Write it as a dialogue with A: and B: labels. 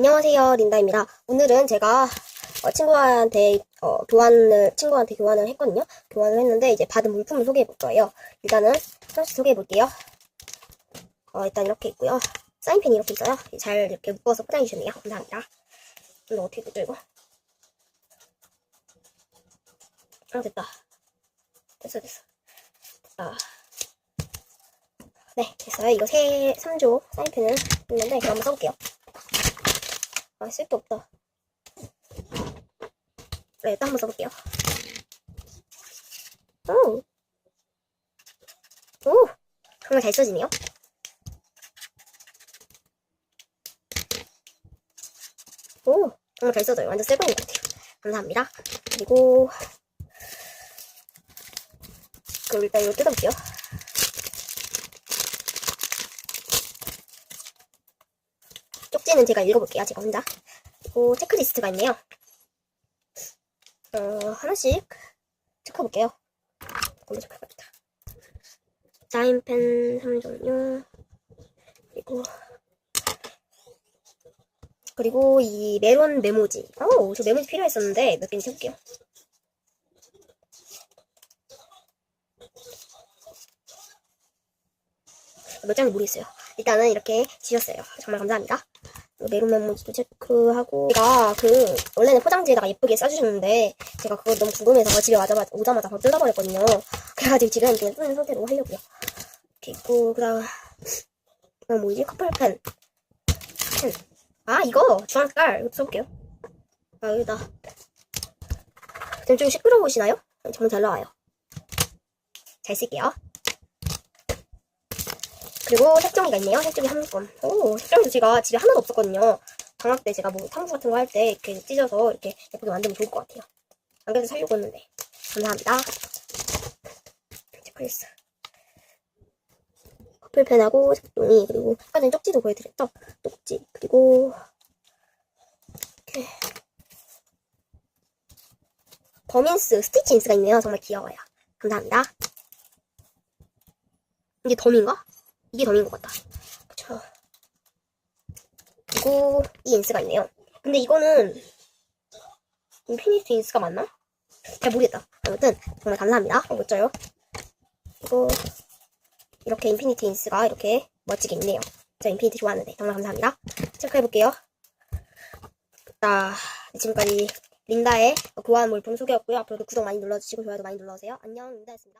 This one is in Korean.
A: 안녕하세요, 린다입니다. 오늘은 제가 어, 친구한테 어, 교환을 친구한테 교환을 했거든요. 교환을 했는데 이제 받은 물품을 소개해 볼 거예요. 일단은 하나씩 소개해 볼게요. 어, 일단 이렇게 있고요. 사인펜이 이렇게 있어요. 잘 이렇게 묶어서 포장해 주셨네요. 감사합니다. 이거 어떻게 뜯죠 이거? 아 됐다. 됐어 됐어. 됐다. 네 됐어요. 이거 세 3조 사인펜을 있는데 그럼 한번 써볼게요. 아, 쓸게 없다. 네, 또 한번 써볼게요. 오! 오! 정말 잘 써지네요. 오! 정말 잘 써져요. 완전 새 거인 것 같아요. 감사합니다. 그리고, 그럼 일단 이거 뜯어볼게요. 쪽지는 제가 읽어볼게요. 제가 혼자. 그리고 체크리스트가 있네요. 어, 하나씩 체크해볼게요. 먼저 체크해봅니다. 사인펜 3종류. 그리고, 그리고 이 메론 메모지. 오, 저 메모지 필요했었는데 몇 개인지 해볼게요. 몇 장인지 모르겠어요. 일단은 이렇게 지셨어요. 정말 감사합니다. 메론 메모지도 체크하고 제가 그 원래는 포장지에다가 예쁘게 써주셨는데 제가 그거 너무 궁금해서 집에 와자마자 오자마자 바로 뜯어버렸거든요. 그래가지고 지금 그냥 뜯는 상태로 하려고요. 이렇게 있고 그 다음 그다음 뭐지 커플펜 펜. 아 이거 주황 색깔 이거 써볼게요. 아 여기다. 지금 좀 시끄러우시나요? 정말 잘 나와요. 잘 쓸게요. 그리고 색종이가 있네요. 색종이 한 권. 오, 색종이도 제가 집에 하나도 없었거든요. 방학 때 제가 뭐 탐구 같은 거 할 때 이렇게 찢어서 이렇게 예쁘게 만들면 좋을 것 같아요. 안 그래도 살려고 했는데. 감사합니다. 체크리스트. 커플펜하고 색종이, 그리고 아까 전에 쪽지도 보여드렸죠? 쪽지. 그리고, 이렇게. 더민스, 스티치 인스가 있네요. 정말 귀여워요. 감사합니다. 이게 덤인가? 이게 덤인 것 같다. 그쵸. 그리고 이 인스가 있네요. 근데 이거는 인피니티 인스가 맞나? 잘 모르겠다. 아무튼 정말 감사합니다. 어, 멋져요. 그리고 이렇게 인피니티 인스가 이렇게 멋지게 있네요. 제가 인피니티 좋아하는데 정말 감사합니다. 체크해볼게요. 자, 지금까지 린다의 교환 물품 소개였고요. 앞으로도 구독 많이 눌러주시고 좋아요도 많이 눌러주세요. 안녕, 린다였습니다.